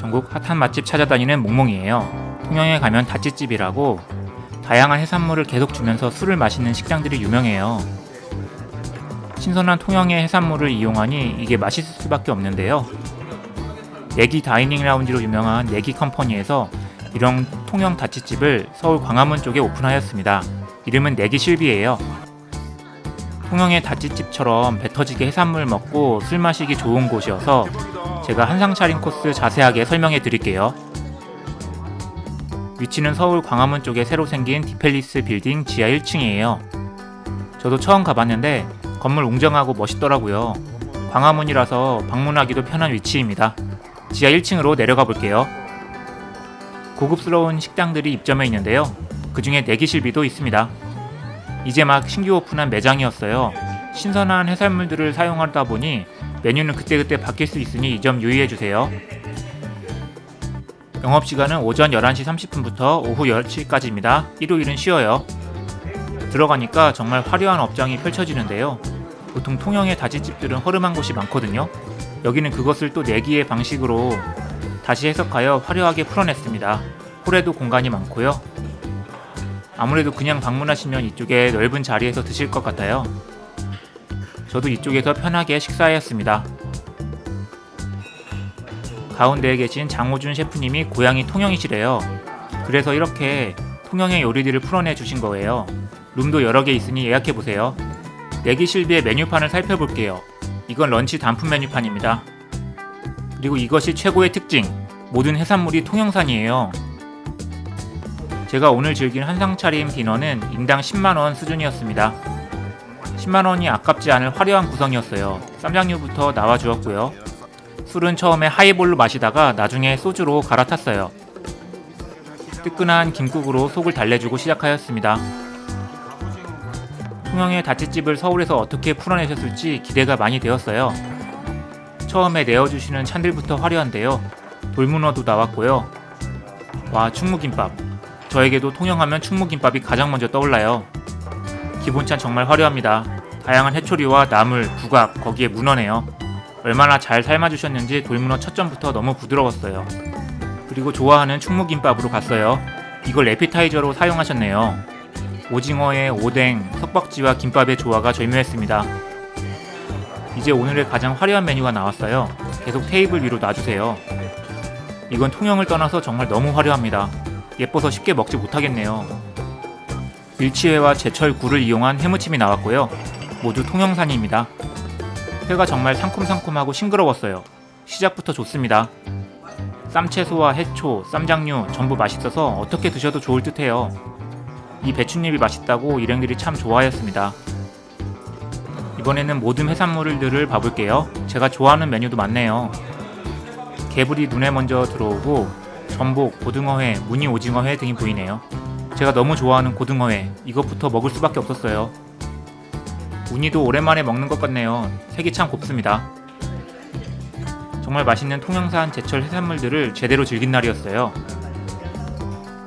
전국 핫한 맛집 찾아다니는 몽몽이에요. 통영에 가면 다찌집이라고 다양한 해산물을 계속 주면서 술을 마시는 식당들이 유명해요. 신선한 통영의 해산물을 이용하니 이게 맛있을 수밖에 없는데요. 내기 다이닝 라운지로 유명한 내기 컴퍼니에서 이런 통영 다찌집을 서울 광화문 쪽에 오픈하였습니다. 이름은 내기 실비예요. 통영의 다찌집처럼 배 터지게 해산물 먹고 술 마시기 좋은 곳이어서 제가 한상 차림 코스 자세하게 설명해 드릴게요. 위치는 서울 광화문 쪽에 새로 생긴 디펠리스 빌딩 지하 1층이에요. 저도 처음 가봤는데 건물 웅장하고 멋있더라고요. 광화문이라서 방문하기도 편한 위치입니다. 지하 1층으로 내려가 볼게요. 고급스러운 식당들이 입점해 있는데요. 그 중에 내기실비도 있습니다. 이제 막 신규 오픈한 매장이었어요. 신선한 해산물들을 사용하다 보니 메뉴는 그때그때 바뀔 수 있으니 이 점 유의해 주세요. 영업시간은 오전 11시 30분부터 오후 10시까지입니다. 일요일은 쉬어요. 들어가니까 정말 화려한 업장이 펼쳐지는데요. 보통 통영의 다지집들은 허름한 곳이 많거든요. 여기는 그것을 또 내기의 방식으로 다시 해석하여 화려하게 풀어냈습니다. 홀에도 공간이 많고요. 아무래도 그냥 방문하시면 이쪽에 넓은 자리에서 드실 것 같아요. 저도 이쪽에서 편하게 식사하였습니다. 가운데에 계신 장호준 셰프님이 고향이 통영이시래요. 그래서 이렇게 통영의 요리들을 풀어내 주신 거예요. 룸도 여러 개 있으니 예약해 보세요. 내기 실비의 메뉴판을 살펴볼게요. 이건 런치 단품 메뉴판입니다. 그리고 이것이 최고의 특징. 모든 해산물이 통영산이에요. 제가 오늘 즐긴 한상 차림 디너는 인당 10만원 수준이었습니다. 10만원이 아깝지 않을 화려한 구성이었어요. 쌈장류부터 나와주었고요. 술은 처음에 하이볼로 마시다가 나중에 소주로 갈아탔어요. 뜨끈한 김국으로 속을 달래주고 시작하였습니다. 통영의 다찌집을 서울에서 어떻게 풀어내셨을지 기대가 많이 되었어요. 처음에 내어주시는 찬들부터 화려한데요. 돌문어도 나왔고요. 와 충무김밥. 저에게도 통영하면 충무김밥이 가장 먼저 떠올라요. 기본찬 정말 화려합니다. 다양한 해초리와 나물, 부각, 거기에 문어네요. 얼마나 잘 삶아주셨는지 돌문어 첫 점부터 너무 부드러웠어요. 그리고 좋아하는 충무김밥으로 갔어요. 이걸 에피타이저로 사용하셨네요. 오징어의 오뎅, 석박지와 김밥의 조화가 절묘했습니다. 이제 오늘의 가장 화려한 메뉴가 나왔어요. 계속 테이블 위로 놔주세요. 이건 통영을 떠나서 정말 너무 화려합니다. 예뻐서 쉽게 먹지 못하겠네요. 일치회와 제철 굴을 이용한 해무침이 나왔고요. 모두 통영산입니다. 회가 정말 상콤상콤하고 싱그러웠어요. 시작부터 좋습니다. 쌈채소와 해초, 쌈장류 전부 맛있어서 어떻게 드셔도 좋을 듯해요. 이 배춧잎이 맛있다고 일행들이 참 좋아하였습니다. 이번에는 모든 해산물들을 봐볼게요. 제가 좋아하는 메뉴도 많네요. 개불이 눈에 먼저 들어오고 전복, 고등어회, 무늬 오징어회 등이 보이네요. 제가 너무 좋아하는 고등어회 이것부터 먹을 수밖에 없었어요. 우니도 오랜만에 먹는 것 같네요. 색이 참 곱습니다. 정말 맛있는 통영산 제철 해산물들을 제대로 즐긴 날이었어요.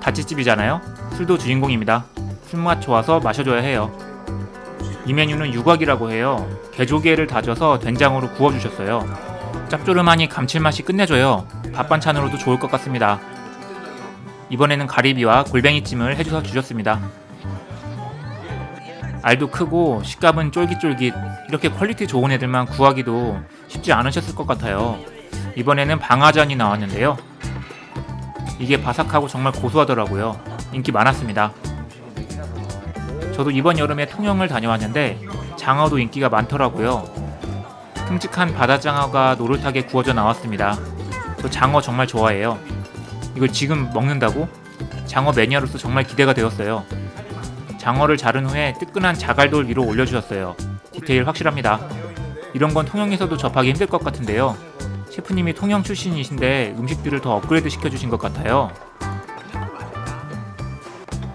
다찌집이잖아요. 술도 주인공입니다. 술맛 좋아서 마셔줘야 해요. 이 메뉴는 유곽이라고 해요. 개조개를 다져서 된장으로 구워주셨어요. 짭조름하니 감칠맛이 끝내줘요. 밥 반찬으로도 좋을 것 같습니다. 이번에는 가리비와 골뱅이찜을 해줘서 주셨습니다. 알도 크고 식감은 쫄깃쫄깃 이렇게 퀄리티 좋은 애들만 구하기도 쉽지 않으셨을 것 같아요. 이번에는 방아전이 나왔는데요. 이게 바삭하고 정말 고소하더라고요. 인기 많았습니다. 저도 이번 여름에 통영을 다녀왔는데 장어도 인기가 많더라고요. 큼직한 바다장어가 노릇하게 구워져 나왔습니다. 저 장어 정말 좋아해요. 이걸 지금 먹는다고? 장어 매니아로서 정말 기대가 되었어요. 장어를 자른 후에 뜨끈한 자갈돌 위로 올려주셨어요. 디테일 확실합니다. 이런 건 통영에서도 접하기 힘들 것 같은데요. 셰프님이 통영 출신이신데 음식들을 더 업그레이드 시켜주신 것 같아요.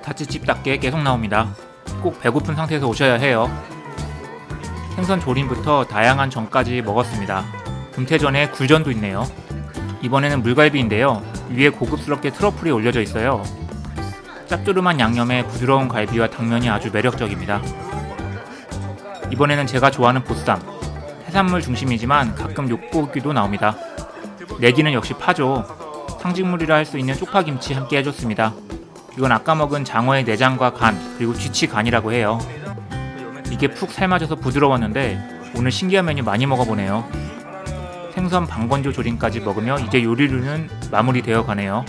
다찌집답게 계속 나옵니다. 꼭 배고픈 상태에서 오셔야 해요. 생선 조림부터 다양한 전까지 먹었습니다. 금태전에 굴전도 있네요. 이번에는 물갈비인데요. 위에 고급스럽게 트러플이 올려져 있어요. 짭조름한 양념에 부드러운 갈비와 당면이 아주 매력적입니다. 이번에는 제가 좋아하는 보쌈. 해산물 중심이지만 가끔 육고기도 나옵니다. 내기는 역시 파죠. 상징물이라 할 수 있는 쪽파김치 함께 해줬습니다. 이건 아까 먹은 장어의 내장과 간 그리고 쥐치 간이라고 해요. 이게 푹 삶아져서 부드러웠는데 오늘 신기한 메뉴 많이 먹어보네요. 생선 방건조 조림까지 먹으며 이제 요리류는 마무리되어 가네요.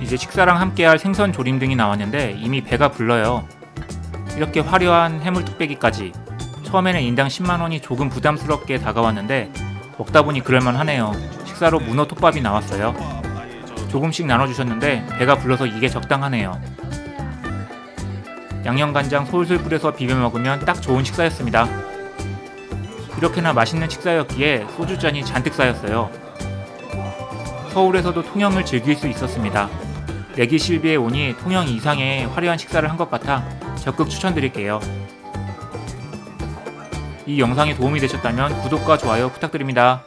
이제 식사랑 함께할 생선 조림 등이 나왔는데 이미 배가 불러요. 이렇게 화려한 해물 뚝배기까지 처음에는 인당 10만 원이 조금 부담스럽게 다가왔는데 먹다 보니 그럴만하네요. 식사로 문어 톱밥이 나왔어요. 조금씩 나눠주셨는데 배가 불러서 이게 적당하네요. 양념간장 솔솔 뿌려서 비벼 먹으면 딱 좋은 식사였습니다. 이렇게나 맛있는 식사였기에 소주잔이 잔뜩 쌓였어요. 서울에서도 통영을 즐길 수 있었습니다. 내기 실비에 오니 통영 이상의 화려한 식사를 한 것 같아 적극 추천드릴게요. 이 영상이 도움이 되셨다면 구독과 좋아요 부탁드립니다.